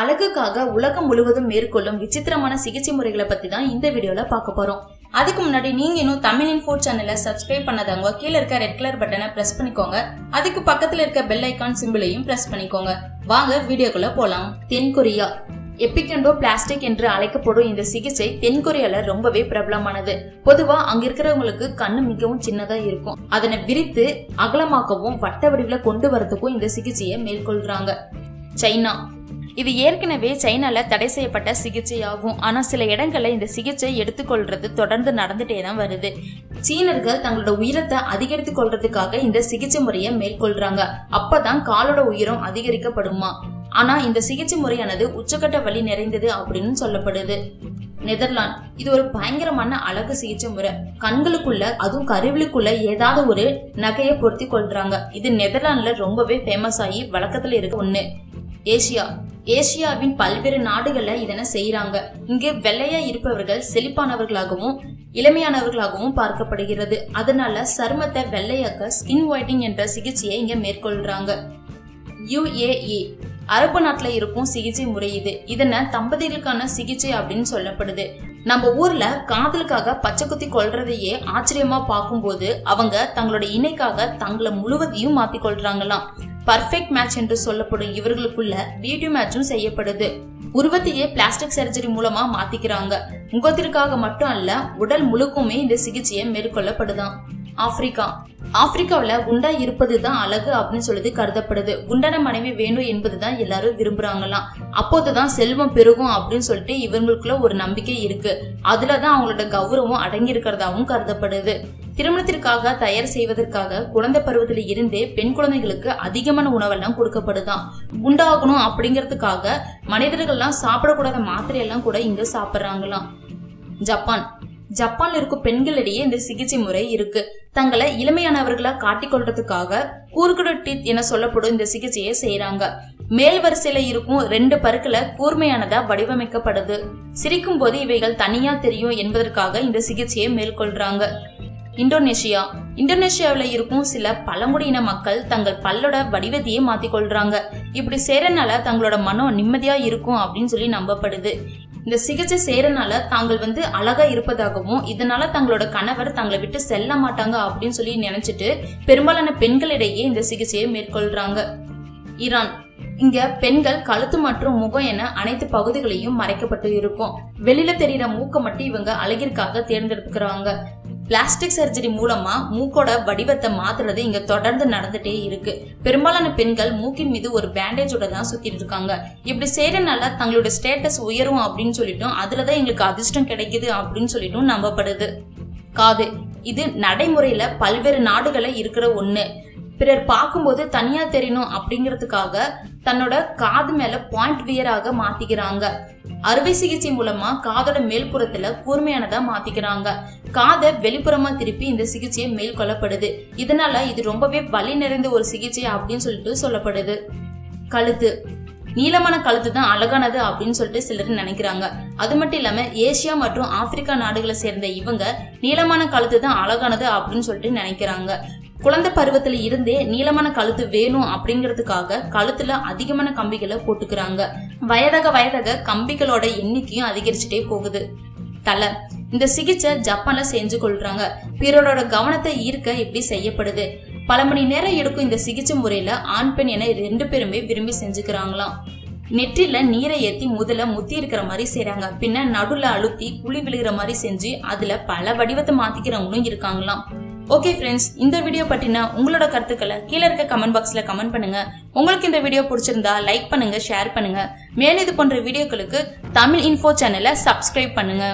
அழகுக்காக உலகம் முழுவதும் மேற்கொள்ளும் விசித்திரமான சிகிச்சை முறைகளை பத்தி தான் இந்த வீடியோல பார்க்க போறோம். அதுக்கு முன்னாடி நீங்க இன்னும் தமிழ் இன்ஃபோ சேனலை சப்ஸ்கிரைப் பண்ணாதவங்க கீழே இருக்க ரெட் கலர் பட்டனை பிரஸ் பண்ணிக்கோங்க. அதுக்கு பக்கத்துல இருக்க பெல் ஐக்கான் சிம்பிளையும் பிரஸ் பண்ணிக்கோங்க. வாங்க வீடியோக்குள்ள போலாம். தென்கொரியா எப்பிகெண்டோ பிளாஸ்டிக் என்று அழைக்கப்படும் இந்த சிகிச்சை தென்கொரியால ரொம்பவே பிரபலமானது. பொதுவா அங்க இருக்கிறவங்களுக்கு கண்ணு மிகவும் சின்னதா இருக்கும். அதனை விரித்து அகலமாக்கவும் வட்ட வடிவுல கொண்டு வரதுக்கும் இந்த சிகிச்சையை மேற்கொள்றாங்க. சைனா. இது ஏற்கனவே சைனால தடை செய்யப்பட்ட சிகிச்சை ஆகும் ஆனா சில இடங்களில் இந்த சிகிச்சை எடுத்துக்கொள்றது தொடர்ந்து நடந்துட்டே தான் வருது. சீனர்கள் தங்களோட உயரத்தை அதிகரித்துக் கொள்றதுக்காக இந்த சிகிச்சை முறையை மேற்கொள்றாங்க. அப்பதான் காலோட உயரம் அதிகரிக்கப்படுமா? ஆனா இந்த சிகிச்சை முறையானது உச்சக்கட்ட வழி நிறைந்தது அப்படின்னு சொல்லப்படுது. நெதர்லாந்து இது ஒரு பயங்கரமான அழகு சிகிச்சை முறை. கண்களுக்குள்ள அதுவும் கருவிலுக்குள்ள ஏதாவது ஒரு நகையை பொருத்தி கொள்றாங்க. இது நெதர்லாந்துல ரொம்பவே ஃபேமஸ் ஆகி வழக்கத்துல இருக்க ஒண்ணு. ஏசியா. ஏசியாவின் பல்வேறு நாடுகள்ல இதனை செய்யறாங்க இங்கு வெள்ளையா இருப்பவர்கள் செழிப்பானவர்களாகவும் இளமையானவர்களாகவும் பார்க்கப்படுகிறது. அதனால சருமத்தை வெள்ளையாக்க ஸ்கின் ஒயிட்டிங் என்ற சிகிச்சையை இங்க மேற்கொள்றாங்க. யுஏஇ அரபு நாட்டுல இருக்கும் சிகிச்சை முறை இது. இதனை தம்பதிகளுக்கான சிகிச்சை அப்படின்னு சொல்லப்படுது. நம்ம ஊர்ல காதலுக்காக பச்சை குத்தி கொள்றதையே ஆச்சரியமா பார்க்கும்போது அவங்க தங்களோட இணைக்காக தங்களை முழுவதையும் மாத்தி கொள்றாங்களாம் பர்ஃபெக்ட் மேட்ச் என்று சொல்லப்படும் இவர்களுக்குள்ள வீடியோ மேட்சும் செய்யப்படுது. உருவத்தையே பிளாஸ்டிக் சர்ஜரி மூலமா மாத்திக்கிறாங்க. முகத்திற்காக மட்டும் அல்ல உடல் முழுக்குமே இந்த சிகிச்சையை மேற்கொள்ளப்படுதான். ஆப்பிரிக்கா. ஆப்பிரிக்காவில் குண்டா இருப்பதுதான் அழகு அப்படின்னு சொல்லிட்டு கருதப்படுது. குண்டான மனைவி வேணும் என்பதுதான் எல்லாரும் விரும்புறாங்களாம். அப்போதுதான் செல்வம் பெருகும் அப்படின்னு சொல்லிட்டு இவங்களுக்குள்ள ஒரு நம்பிக்கை இருக்கு. அதுலதான் அவங்களோட கௌரவம் அடங்கி இருக்கிறதாவும் கருதப்படுது. திருமணத்திற்காக தயார் செய்வதற்காக குழந்தை பருவத்தில இருந்தே பெண் குழந்தைகளுக்கு அதிகமான உணவெல்லாம் கொடுக்கப்படுதான் குண்டாகணும் அப்படிங்கறதுக்காக மனிதர்கள்லாம் சாப்பிடக்கூடாத மாத்திரையெல்லாம் கூட இங்க சாப்பிடுறாங்களாம். ஜப்பான். ஜப்பான்ல இருக்கும் பெண்களிடையே இந்த சிகிச்சை முறை இருக்கு. தங்களை இளமையானவர்களா காட்டிக்கொள்றதுக்காக கூறுகுடு டீத் என சொல்லப்படும் இந்த சிகிச்சையை செய்யறாங்க மேல் வரிசையில இருக்கும் ரெண்டு பருக்களை கூர்மையானதா வடிவமைக்கப்படுது. சிரிக்கும் போது இவைகள் தனியா தெரியும் என்பதற்காக இந்த சிகிச்சையை மேற்கொள்றாங்க. இந்தோனேஷியா. இந்தோனேஷியாவில் இருக்கும் சில பழங்குடியின மக்கள் தங்கள் பல்லோட வடிவத்தையே மாத்திக்கொள்றாங்க இப்படி செய்யறதுனால தங்களோட மனம் நிம்மதியா இருக்கும் அப்படின்னு சொல்லி நம்பப்படுது. இந்த சிகிச்சை செய்யறதுனால தாங்கள் வந்து அழகா இருப்பதாகவும் இதனால தங்களோட கணவர் தங்களை விட்டு செல்ல மாட்டாங்க அப்படின்னு சொல்லி நினைச்சிட்டு பெரும்பாலான பெண்களிடையே இந்த சிகிச்சையை மேற்கொள்றாங்க. ஈரான். இங்க பெண்கள் கழுத்து மற்றும் முகம் என அனைத்து பகுதிகளையும் மறைக்கப்பட்டு இருக்கும். வெளியில தெரியற மூக்க மட்டும் இவங்க அழகிற்காக தேர்ந்தெடுத்துக்கிறாங்க. பிளாஸ்டிக் சர்ஜரி மூலமா மூக்கோட வடிவத்தை மாத்துறது இங்க தொடர்ந்து நடந்துட்டே இருக்கு. பெரும்பாலான பெண்கள் மூக்கின் மீது ஒரு பேண்டேஜோட தான் சுத்திட்டு இருக்காங்க. இப்படி செய்யறதுனால தங்களோட ஸ்டேட்டஸ் உயரும் அப்படின்னு சொல்லிட்டும் அதுலதான் எங்களுக்கு அதிர்ஷ்டம் கிடைக்குது அப்படின்னு சொல்லிட்டும் நம்பப்படுது. காது. இது நடைமுறையில பல்வேறு நாடுகளை இருக்கிற ஒண்ணு. பிறர் பார்க்கும்போது தனியா தெரியணும் அப்படிங்கிறதுக்காக தன்னோட காது மேல பாயிண்ட் வியராக மாத்திக்கிறாங்க. அறுவை சிகிச்சை மூலமா காதோட மேல்புறத்துல கூர்மையானதா மாத்திக்கிறாங்க. காதை வெளிப்புறமா திருப்பி இந்த சிகிச்சையை மேற்கொள்ளப்படுது. இதனால இது ரொம்பவே வலி நிறைந்த ஒரு சிகிச்சை அப்படின்னு சொல்லிட்டு சொல்லப்படுது. கழுத்து. நீளமான கழுத்து தான் அழகானது அப்படின்னு சொல்லிட்டு சிலர் நினைக்கிறாங்க. அது மட்டும் இல்லாம ஏசியா மற்றும் ஆப்பிரிக்கா நாடுகளை சேர்ந்த இவங்க நீளமான கழுத்து தான் அழகானது அப்படின்னு சொல்லிட்டு நினைக்கிறாங்க. குழந்தை பருவத்துல இருந்தே நீளமான கழுத்து வேணும் அப்படிங்கிறதுக்காக கழுத்துல அதிகமான கம்பிகளை போட்டுக்கிறாங்க. வயதாக வயதாக கம்பிகளோட எண்ணிக்கையும் அதிகரிச்சுட்டே போகுது. தலை இந்த சிகிச்சை ஜப்பான்ல செஞ்சு கொள்றாங்க. பிறரோட கவனத்தை ஈர்க்க இப்படி செய்யப்படுது? பல மணி நேரம் எடுக்கும் இந்த சிகிச்சை முறையில ஆண் பெண் என ரெண்டு பேருமே விரும்பி செஞ்சுக்கிறாங்களாம். நெற்றில நீரை ஏத்தி முதல்ல முத்தி இருக்கிற மாதிரி செய்யறாங்க பின்ன நடுல அழுத்தி குழி விழுகிற மாதிரி செஞ்சு அதுல பல வடிவத்தை மாத்திக்கிறவங்களும் இருக்காங்களாம். ஓகே ஃப்ரெண்ட்ஸ் இந்த வீடியோ பற்றின உங்களோட கருத்துக்களை கீழே இருக்க கமெண்ட் பாக்ஸில் கமெண்ட் பண்ணுங்க. உங்களுக்கு இந்த வீடியோ பிடிச்சிருந்தா லைக் பண்ணுங்க ஷேர் பண்ணுங்க. மேலும் இது போன்ற வீடியோக்களுக்கு தமிழ் இன்ஃபோ சேனலை சப்ஸ்கிரைப் பண்ணுங்க.